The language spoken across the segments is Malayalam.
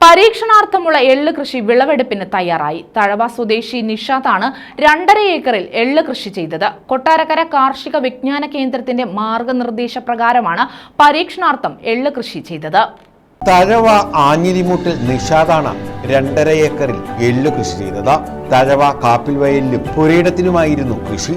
പരീക്ഷണാർത്ഥമുള്ള എള്ള് കൃഷി വിളവെടുപ്പിന് തയ്യാറായി. തഴവ സ്വദേശി നിഷാദാണ് രണ്ടര ഏക്കറിൽ എള്ള് കൃഷി ചെയ്തത്. കൊട്ടാരക്കര കാർഷിക വിജ്ഞാന കേന്ദ്രത്തിന്റെ മാർഗനിർദ്ദേശ പ്രകാരമാണ് പരീക്ഷണാർത്ഥം എള്ള് കൃഷി ചെയ്തത്. തഴവ ആഞ്ഞിരിമൂട്ടിൽ നിഷാദാണ് രണ്ടര ഏക്കറിൽ എള്ള് കൃഷി ചെയ്തത്. തഴവ കാപ്പിൽ വയലിലും പുരയിടത്തിലുമായിരുന്നു കൃഷി.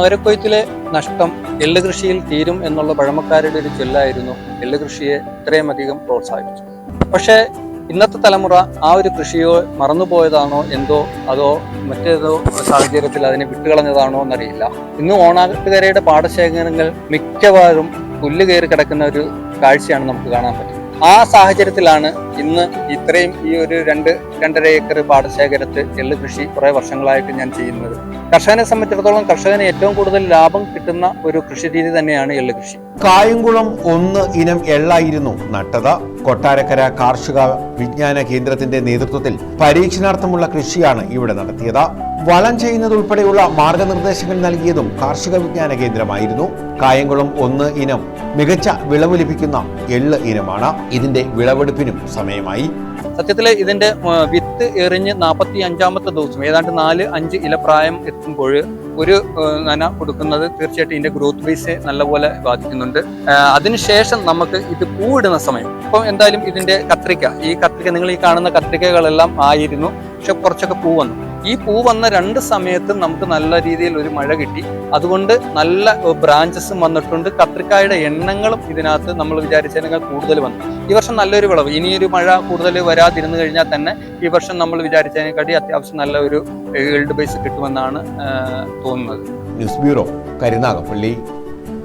മകരക്കൊയ്ത്തിലെ നഷ്ടം എള്ള് കൃഷിയിൽ തീരും എന്നുള്ള പഴമക്കാരുടെ ഒരു ചൊല്ലായിരുന്നു എള്ള് കൃഷിയെ ഇത്രയും അധികം പ്രോത്സാഹിപ്പിച്ചു പക്ഷേ ഇന്നത്തെ തലമുറ ആ ഒരു കൃഷിയോ മറന്നുപോയതാണോ എന്തോ അതോ മറ്റേതോ സാഹചര്യത്തിൽ അതിനെ വിട്ടുകളഞ്ഞതാണോ എന്നറിയില്ല. ഇന്ന് ഓണാട്ടുകരയുടെ പാടശേഖരങ്ങൾ മിക്കവാറും പുല്ല് കയറി കിടക്കുന്ന ഒരു കാഴ്ചയാണ് നമുക്ക് കാണാൻ പറ്റുന്നത്. ആ സാഹചര്യത്തിലാണ് ഇന്ന് ഇത്രയും ഈ ഒരു രണ്ട് രണ്ടര ഏക്കർ പാടശേഖരത്ത് എള്ള് കൃഷി കുറെ വർഷങ്ങളായിട്ട് ഞാൻ ചെയ്യുന്നത്. കർഷകനെ സംബന്ധിച്ചിടത്തോളം കർഷകന് ഏറ്റവും കൂടുതൽ ലാഭം കിട്ടുന്ന ഒരു കൃഷി രീതി തന്നെയാണ് എള്ള് കൃഷി. കായംകുളം ഒന്ന് ഇനം എള്ളായിരുന്നു. നട്ടത് കൊട്ടാരക്കര കാർഷിക വിജ്ഞാന കേന്ദ്രത്തിന്റെ നേതൃത്വത്തിൽ പരീക്ഷണാർത്ഥമുള്ള കൃഷിയാണ് ഇവിടെ നടത്തിയത്. വളം ചെയ്യുന്നതുൾപ്പെടെയുള്ള മാർഗനിർദ്ദേശങ്ങൾ നൽകിയതും കാർഷിക വിജ്ഞാന കേന്ദ്രമായിരുന്നു. കായംകുളം ഒന്ന് ഇനം മികച്ച വിളവ് ലഭിക്കുന്ന എള്ള് ഇനമാണ്. ഇതിന്റെ വിളവെടുപ്പിനും സമയമായി. സത്യത്തിൽ ഇതിന്റെ വിത്ത് എറിഞ്ഞ് നാൽപ്പത്തി അഞ്ചാമത്തെ ദിവസം ഏതാണ്ട് നാല് അഞ്ച് ഇലപ്രായം എത്തുമ്പോൾ ഒരു നന കൊടുക്കുന്നത് തീർച്ചയായിട്ടും ഇതിന്റെ ഗ്രോത്ത് ബേസ് നല്ലപോലെ ബാധിക്കുന്നുണ്ട്. അതിനുശേഷം നമുക്ക് ഇത് പൂവിടുന്ന സമയം. ഇപ്പം എന്തായാലും ഇതിന്റെ കത്രിക. ഈ കത്രിക നിങ്ങൾ ഈ കാണുന്ന കത്രികകളെല്ലാം ആയിരുന്നു പക്ഷെ കുറച്ചൊക്കെ പൂ വന്നു. ഈ പൂ വന്ന രണ്ട് സമയത്തും നമുക്ക് നല്ല രീതിയിൽ ഒരു മഴ കിട്ടി. അതുകൊണ്ട് നല്ല ബ്രാഞ്ചസും വന്നിട്ടുണ്ട്. കത്രിക്കായുടെ എണ്ണങ്ങളും ഇതിനകത്ത് നമ്മൾ വിചാരിച്ചതിനേക്കാൾ കൂടുതൽ വന്നു. ഈ വർഷം നല്ലൊരു വിളവ്. ഇനിയൊരു മഴ കൂടുതൽ വരാതിരുന്നു കഴിഞ്ഞാൽ തന്നെ ഈ വർഷം നമ്മൾ വിചാരിച്ചതിനെക്കാട്ടി അത്യാവശ്യം നല്ല ഒരു ഏൾഡ് ബേസ് കിട്ടുമെന്നാണ് തോന്നുന്നത്. News bureau Karunagappally.